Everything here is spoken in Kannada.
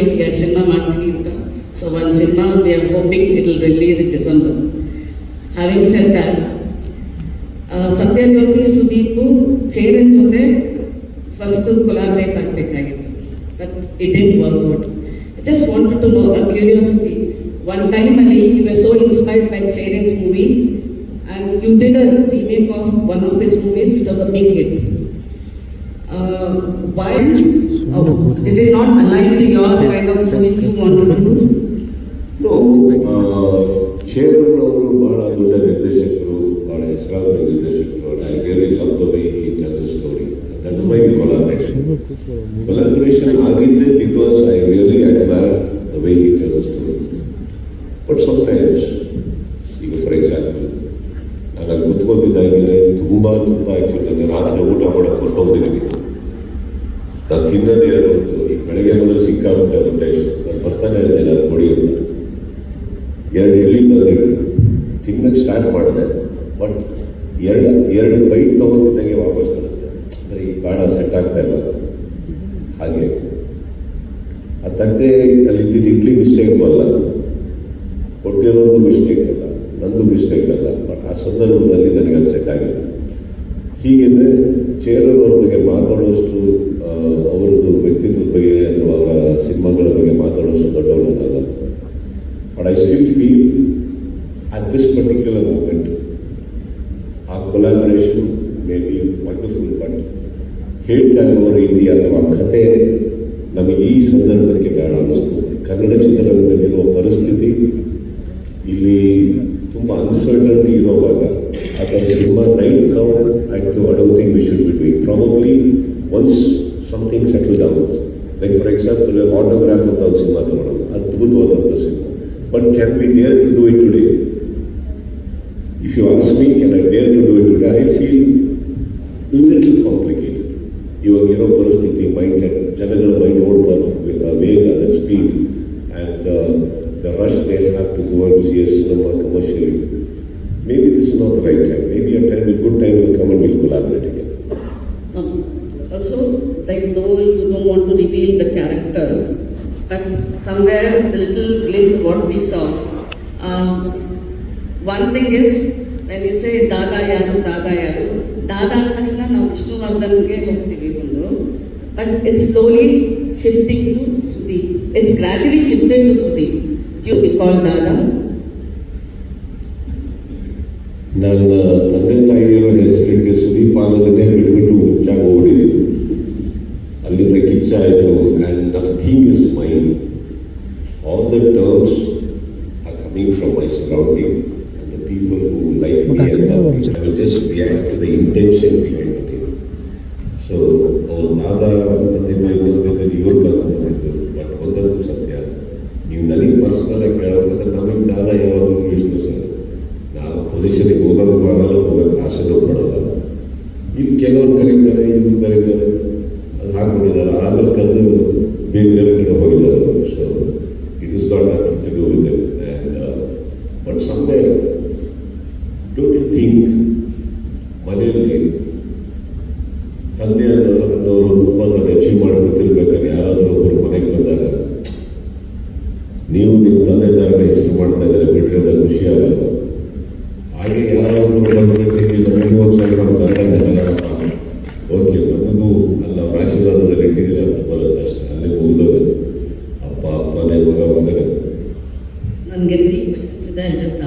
ಎರಡು ಸಿನಿಮಾ ಮಾಡ್ತೀನಿ ಅಂತ. ಸೊ ಒಂದು cinema we are hoping it will release in December having set that Sathyajyothi, Sudeep Cheran ಜೊತೆ ಫಸ್ಟ್ ಕೊಲಾಬ್ರೇಟ್ ಆಗಬೇಕಾಗಿತ್ತು. But it didn't work out I just wanted to know a curiosity one ಟೈಮಲ್ಲಿ you were so inspired by Cheran's movie and you did a remake of one of this movies which was a big hit why oh, did it not align to your kind of movies you wanted to do? No Cheran ಅವರು ಬಹಳ ದೊಡ್ಡ ನಿರ್ದೇಶಕರು ಬಹಳ ಹೆಸರಾದ ನಿರ್ದೇಶಕರು I really love the way he tells the story that's my collaboration collaboration ಆಗಿದ್ದೆ because I really admire the way he tells the story but sometimes ಈಗ ಫಾರ್ ಎಕ್ಸಾಂಪಲ್ ನಾನು ಅಲ್ಲಿ ಕುತ್ಕೊಂಡಿದ್ದಾಗಲೇ ತುಂಬ ತುಂಬ ಆ್ಯಕ್ಚುಲಿ ನಾನು ರಾತ್ರಿ ಊಟ ಮಾಡೋಕ್ಕೆ ಹೊರಟೋಗ್ತಿದ್ದೀನಿ ನಾನು ತಿನ್ನೋದೇ ಎರಡು ಹೊತ್ತು ಈ ಬೆಳಗ್ಗೆ ಮೊದಲು ಸಿಕ್ಕಾಗುತ್ತೆ ಹೊಟ್ಟೆ ನಾನು ಬರ್ತಾನೆ ಇದ್ದೆ ನಾನು ಕೊಡಿ ಅಂತ. ಎರಡು ಇಡ್ಲಿ ತಂದಿದ್ರು ತಿನ್ನಕ್ಕೆ ಸ್ಟಾರ್ಟ್ ಮಾಡಿದೆ. ಬಟ್ ಎರಡು ಎರಡು ಬೈಟ್ ತೊಗೊಂಡಿದ್ದಂಗೆ ವಾಪಸ್ ಕಳಿಸ್ದೆ. ಅಂದರೆ ಈ ಬಾಣ ಸೆಟ್ ಆಗ್ತಾ ಇಲ್ಲ ಹಾಗೆ. ಆ ತಟ್ಟೆ ಅಲ್ಲಿ ಇದ್ದಿದ್ದು ಇಡ್ಲಿ ಮಿಸ್ಟೇಕ್ ಅಲ್ಲ. ಕೊಟ್ಟಿರೋದು ಮಿಸ್ಟೇಕ್ ಅಲ್ಲ. ನಂದು ಮಿಸ್ಟೇಕ್ ಅಲ್ಲ. ಬಟ್ ಆ ಸಂದರ್ಭದಲ್ಲಿ ನನಗೆ ಅದು ಸೆಟ್ ಆಗಿಲ್ಲ. ಹೀಗಿದ್ರೆ ಚೇರರ್ ಅವ್ರ ಬಗ್ಗೆ ಮಾತಾಡುವಷ್ಟು ಅವರದ್ದು ವ್ಯಕ್ತಿತ್ವದ ಬಗ್ಗೆ ಅಥವಾ ಅವರ ಸಿನಿಮಾಗಳ ಬಗ್ಗೆ ಮಾತಾಡುವಷ್ಟು ದೊಡ್ಡವರು but I still feel at this particular moment ಆ collaboration may be wonderful but ಹೇಳ್ತಾ ಇರುವ ರೀತಿ ಅಥವಾ ಕತೆ ನಮಗೆ ಈ ಸಂದರ್ಭಕ್ಕೆ ಬೇಡ ಅನ್ನಿಸ್ತು. ಕನ್ನಡ ಚಿತ್ರರಂಗದಲ್ಲಿರುವ ಪರಿಸ್ಥಿತಿ, ಇಲ್ಲಿ ತುಂಬ uncertainty ಇರೋವಾಗ ಅದರ cinema right now and to I don't think we should be doing probably once something settle down like for example autograph ಅಂತ ಒಂದು ಸಿನಿಮಾ ತಗೊಳ್ಳೋದು ಅದ್ಭುತವಾದಂಥ cinema but can be dare to do it today if you ask me can I dare to do it today I feel little complicated ಇವಾಗಿರೋ ಪರಿಸ್ಥಿತಿ ಮೈಂಡ್ ಸೆಟ್ ಜನಗಳ ಮೈಂಡ್ ಓಡ್ತಾ ಇರೋ ವೇಗ the speed and the rush they have to go and C S cinema commercially Maybe this is not the right time maybe a time good time will come and will collaborate again Um, also, like though you don't want to reveal the characters, but somewhere the little glimpse what we saw. Um, one thing is when you say Dada Yaru, Dada Yaru, Dada ಅಂದ ತಕ್ಷಣ ನಾವು ವಿಷ್ಣುವರ್ಧನ್ಗೆ ಹೋಗ್ತೀವಿ ಒಂದು but it's slowly shifting to Sudeep it's gradually shifted to Sudeep you we call ದಾದಾ ನನ್ನ ತಂದೆ ತಾಯಿಯರ ಹೆಸರಿಗೆ ಸುದೀಪ್ ಅನ್ನೋದನ್ನೇ ಬಿಟ್ಬಿಟ್ಟು ಹುಚ್ಚಾಗಿ ಹೋಗ್ಬಿಟ್ಟಿದ್ದೀನಿ ಅಲ್ಲಿಂದ ಕಿಚ್ಚ ಆಯಿತು and nothing is mind all the terms are coming from my surrounding and the people who like me and I will just react to the intention behind it so ಪೊಸಿಷನ್ಗೆ ಹೋಗೋದು ಆಗಲ್ಲ ಹೋಗೋಕ್ಕೆ ಆಸೆನೂ ಪಡೋಲ್ಲ ಇಲ್ಲಿ ಕೆಲವರು ಕರೀತಾರೆ, ಇವ್ರು ಕರೀತಾರೆ. ಅದು ಹಾಕ್ಬಿಟ್ಟಿದ್ದಾರೆ. ಆಮೇಲೆ ಕದ್ದು ಬೇರೆ ಬೇರೆ ಕಡೆ ಹೋಗಿದ್ದಾರೆ. So it is not nothing with and but somewhere don't you think ಮನೆಯಲ್ಲಿ ತಂದೆ ಅನ್ನೋರು ಅನ್ನೋರು ತುಂಬ ನಾನು ಅಚೀವ್ ಮಾಡಬೇಕಿರ್ಬೇಕಾದ್ರೆ ಓಕೆ ನಮಗೂ ಅಲ್ಲ ಅವ್ರ ಅಷ್ಟೇ ಅಪ್ಪ ಅಪ್ಪನೇ ಮಗ ನನಗೆ ತ್ರೀ ಕ್ವೆಶನ್ಸ್ ಇದೆ ಜಸ್ಟ್